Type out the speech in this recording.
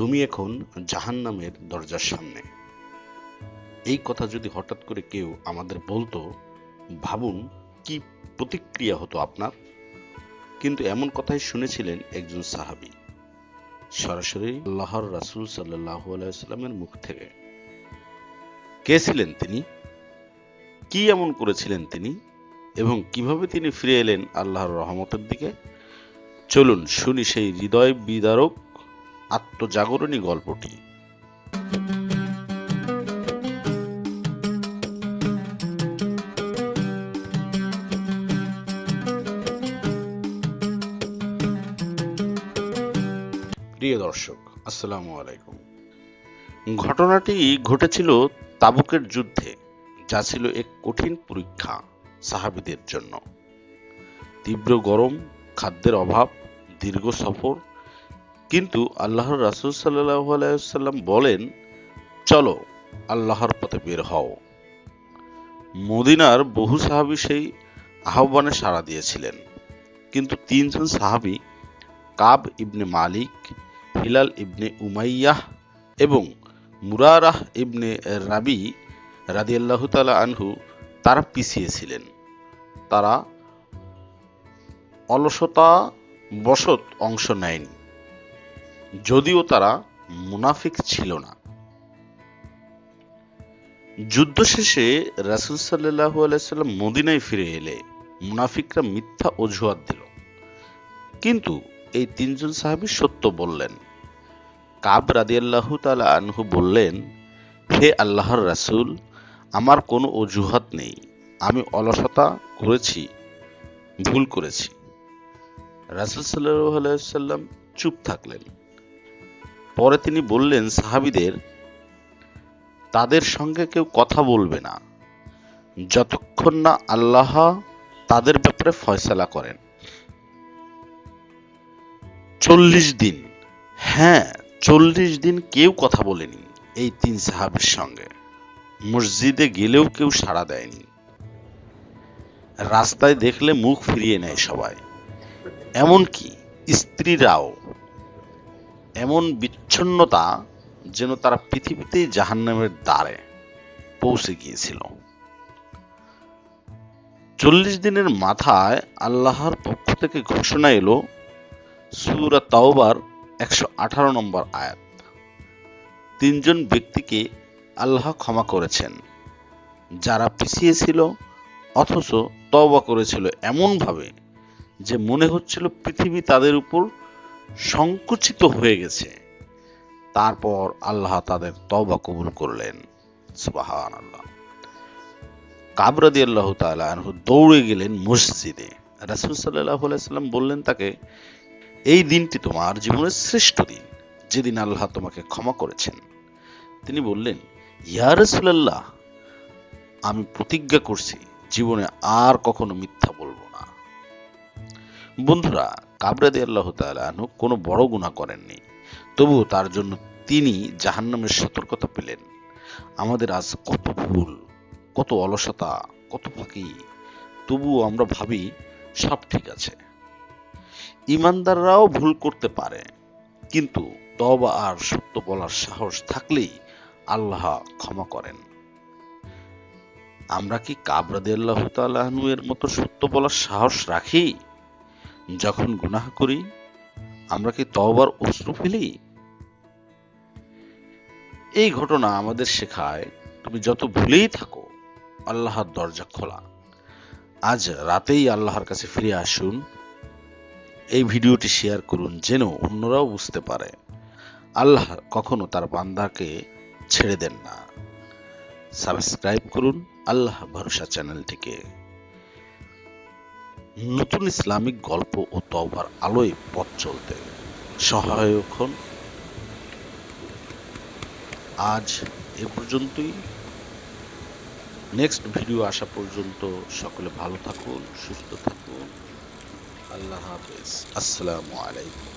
তুমি এখন জাহান্নামের দরজার সামনে। এই কথা যদি হঠাৎ করে কেউ আমাদের বলতো, ভাবুন কি প্রতিক্রিয়া হতো আপনার। কিন্তু এমন কথাই শুনেছিলেন একজন সাহাবী, সরাসরি আল্লাহর রাসূল সাল্লাল্লাহু আলাইহি সাল্লামের মুখ থেকে। কে ছিলেন তিনি? কি এমন করেছিলেন তিনি? এবং কীভাবে তিনি ফিরে এলেন আল্লাহর রহমতের দিকে? চলুন শুনি সেই হৃদয় বিদারক আত্মজাগরণী গল্পটি। প্রিয় দর্শক, আসসালামু আলাইকুম। ঘটনাটি ঘটেছিল তাবুকের যুদ্ধে, যা ছিল এক কঠিন পরীক্ষা সাহাবিদের জন্য। তীব্র গরম, খাদ্যের অভাব, দীর্ঘ সফর কিন্তু আল্লাহর রাসূল সাল্লাল্লাহু আলাইহি সাল্লাম বলেন, চলো, আল্লাহর পথে বের হও। মদিনার বহু সাহাবী সেই আহ্বানে সাড়া দিয়েছিলেন। কিন্তু তিনজন সাহাবী, কাব ইবনে মালিক, হিলাল ইবনে উমাইয়াহ এবং মুরারাহ ইবনে রাবি রাদিয়াল্লাহু তালা আনহু তারা পিছিয়েছিলেন তারা অলসতা বশত অংশ নেয়নি। যদিও তারা মুনাফিক ছিল না। যুদ্ধ শেষে রাসূল সাল্লাল্লাহু আলাইসাল্লাম মদিনায় ফিরে এলে মুনাফিকরা মিথ্যা অজুহাত দিল। কিন্তু এই তিনজন সাহাবী সত্য বললেন। কাব রাদি রাদিয়াল্লাহু তাআলা আনহু বললেন, হে আল্লাহর রাসূল, আমার কোনো অজুহাত নেই। আমি অলসতা করেছি, ভুল করেছি। রাসূল সাল্লাল্লাহু আলাইহি সাল্লাম চুপ থাকলেন। পরে তিনি বললেন, সাহাবীদের, তাদের সঙ্গে কেউ কথা বলবে না। যতক্ষণ না আল্লাহ তাদের ব্যাপারে ফয়সালা করেন। চল্লিশ দিন হ্যাঁ চল্লিশ দিন কেউ কথা বলেনি এই তিন সাহাবের সঙ্গে। মসজিদে গেলেও কেউ সাড়া দেয়নি। রাস্তায় দেখলে মুখ ফিরিয়ে নেয় সবাই। এমনকি স্ত্রীরাও এমন বিচ্ছন্নতা যেন তারা পৃথিবীতেই জাহান্নামের দ্বারে পৌঁছে গিয়েছিল। চল্লিশ দিনের মাথায় আল্লাহর পক্ষ থেকে ঘোষণা এলো সুরা তাওবার একশো আঠারো নম্বর আয়াত। তিনজন ব্যক্তিকে আল্লাহ ক্ষমা করেছেন, যারা পিছিয়েছিল অথচ তওবা করেছিল এমনভাবে যে মনে হচ্ছিল পৃথিবী তাদের উপর সংকুচিত হয়ে গেছে। তারপর আল্লাহ তাদের তওবা কবুল করলেন। সুবাহান আল্লাহ কাবরাদি আল্লাহ আনহু দৌড়ে গেলেন মসজিদে। রাসূল সাল্লাল্লাহু আলাইহি সাল্লাম বললেন তাকে, এই দিনটি তোমার জীবনের শ্রেষ্ঠ দিন। যেদিন আল্লাহ তোমাকে ক্ষমা করেছেন। তিনি বললেন, ইয়া রাসূলুল্লাহ, আমি প্রতিজ্ঞা করছি, জীবনে আর কখনো মিথ্যা বলব না। বন্ধুরা কাবরাদি আল্লাহ আনহু কোনো বড় গুনাহ করেননি। তবুও তার জন্য তিনি জাহান্নামের সতর্কতা পেলেন। আমাদের আজ কত ভুল, কত অলসতা, কত ফাঁকি, তবুও আমরা ভাবি সব ঠিক আছে। ইমানদাররাও ভুল করতে পারে, কিন্তু তবা আর সত্য বলার সাহস থাকলেই আল্লাহ ক্ষমা করেন। আমরা কি কাবরাদি আল্লাহ তালু এর মতো সত্য বলার সাহস রাখি? যখন গুনাহ করি, আমরা কি তবার অশ্রু ফেলি? এই ঘটনা আমাদের শেখায়, তুমি যত ভুলেই থাকো, আল্লাহর দরজা খোলা। আজ রাতেই আল্লাহর কাছে ফিরে আসুন। এই ভিডিওটি শেয়ার করুন যেন অন্যরাও বুঝতে পারে। আল্লাহ কখনো তার বান্দাকে ছেড়ে দেন না। সাবস্ক্রাইব করুন আল্লাহ ভরসা চ্যানেলটিকে। নতুন ইসলামিক গল্প ও তওবার আলোয় পথ চলতে। সহায়ক হন। আজ এ পর্যন্তই। নেক্সট ভিডিও আসা পর্যন্ত সকলে ভালো থাকুন, সুস্থ থাকুন। আল্লাহ হাফেজ। আসসালামু আলাইকুম।